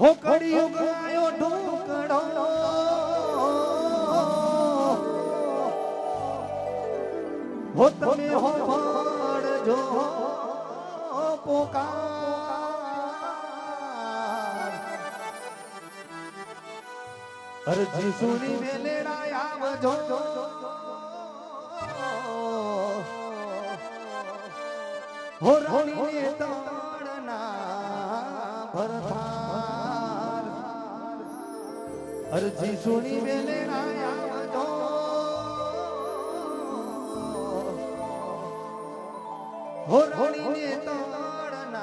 હો કળિયુગ આયો ઢોકળો હો તમે હો પાડજો પોકાર અરજી સુની મેલેડા આવજો હો રાણી ને તાળના અરજી સુણી મેલેડા આવજો હો રાણી ને તાળના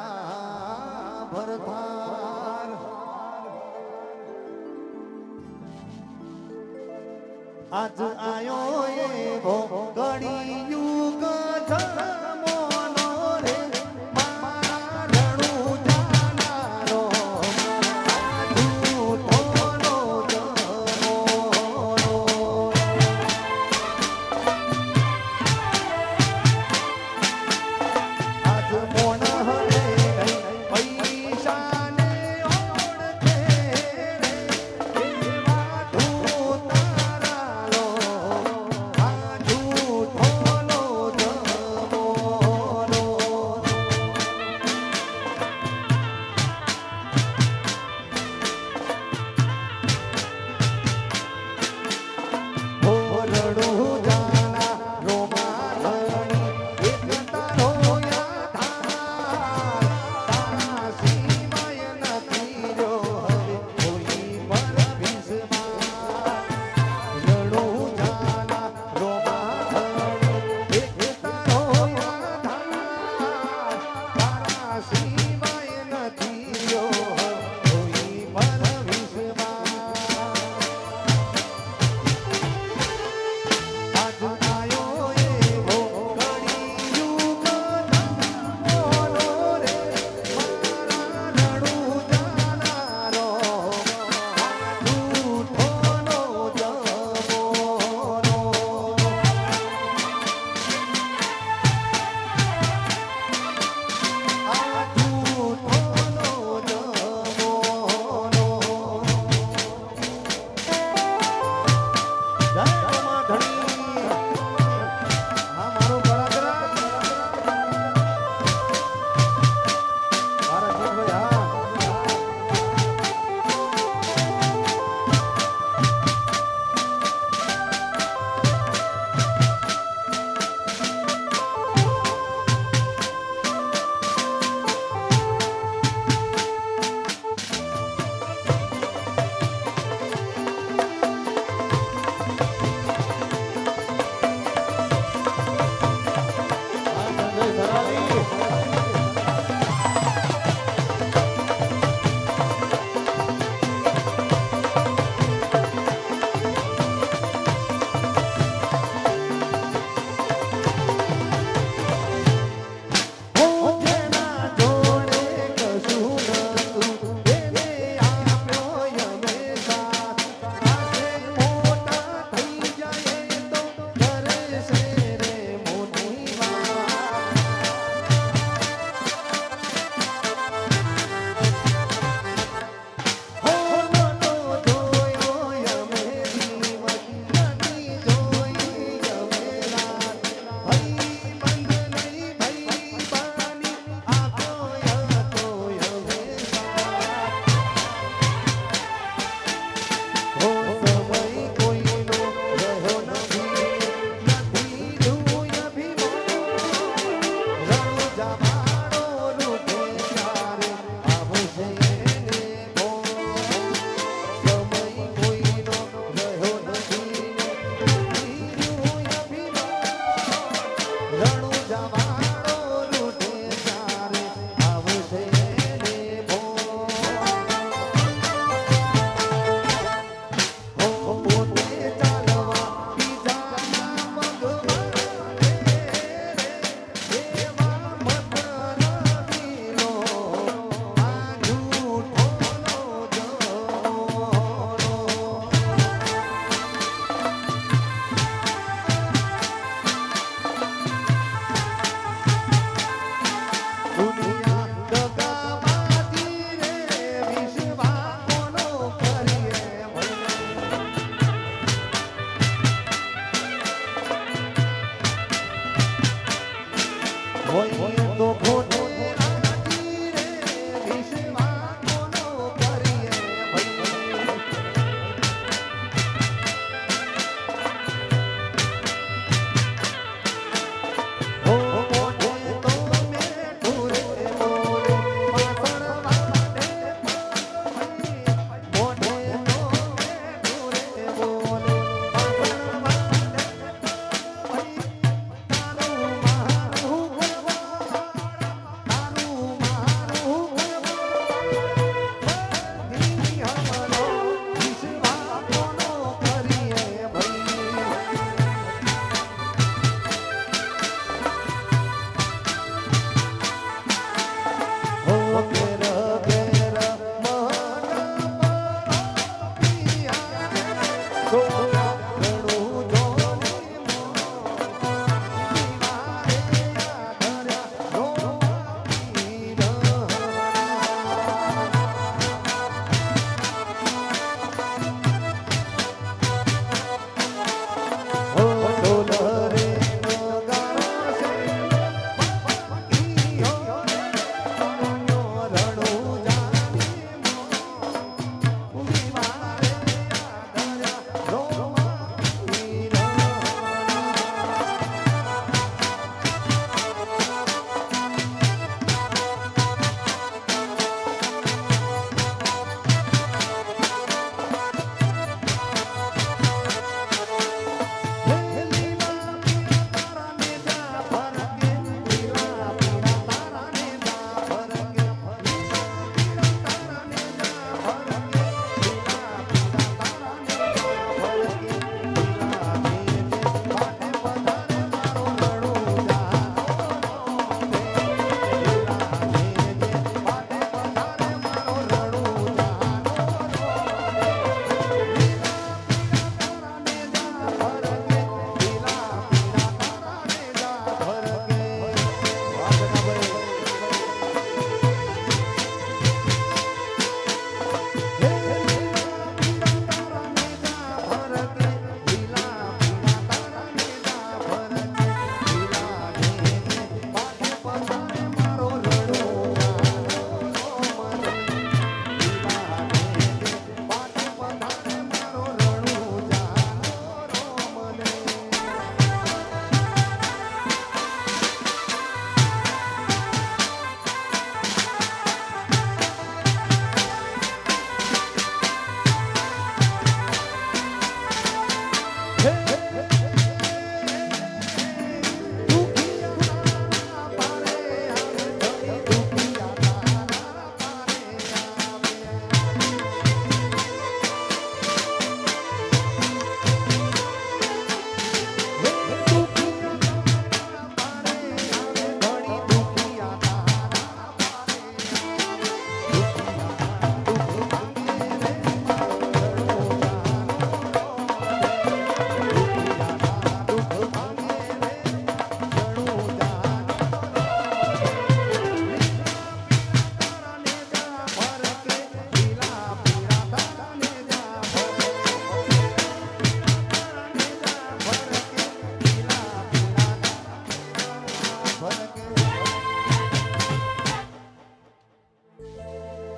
ભરથાર. આજ આયો એવો ઘડી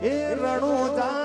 એ રણું જા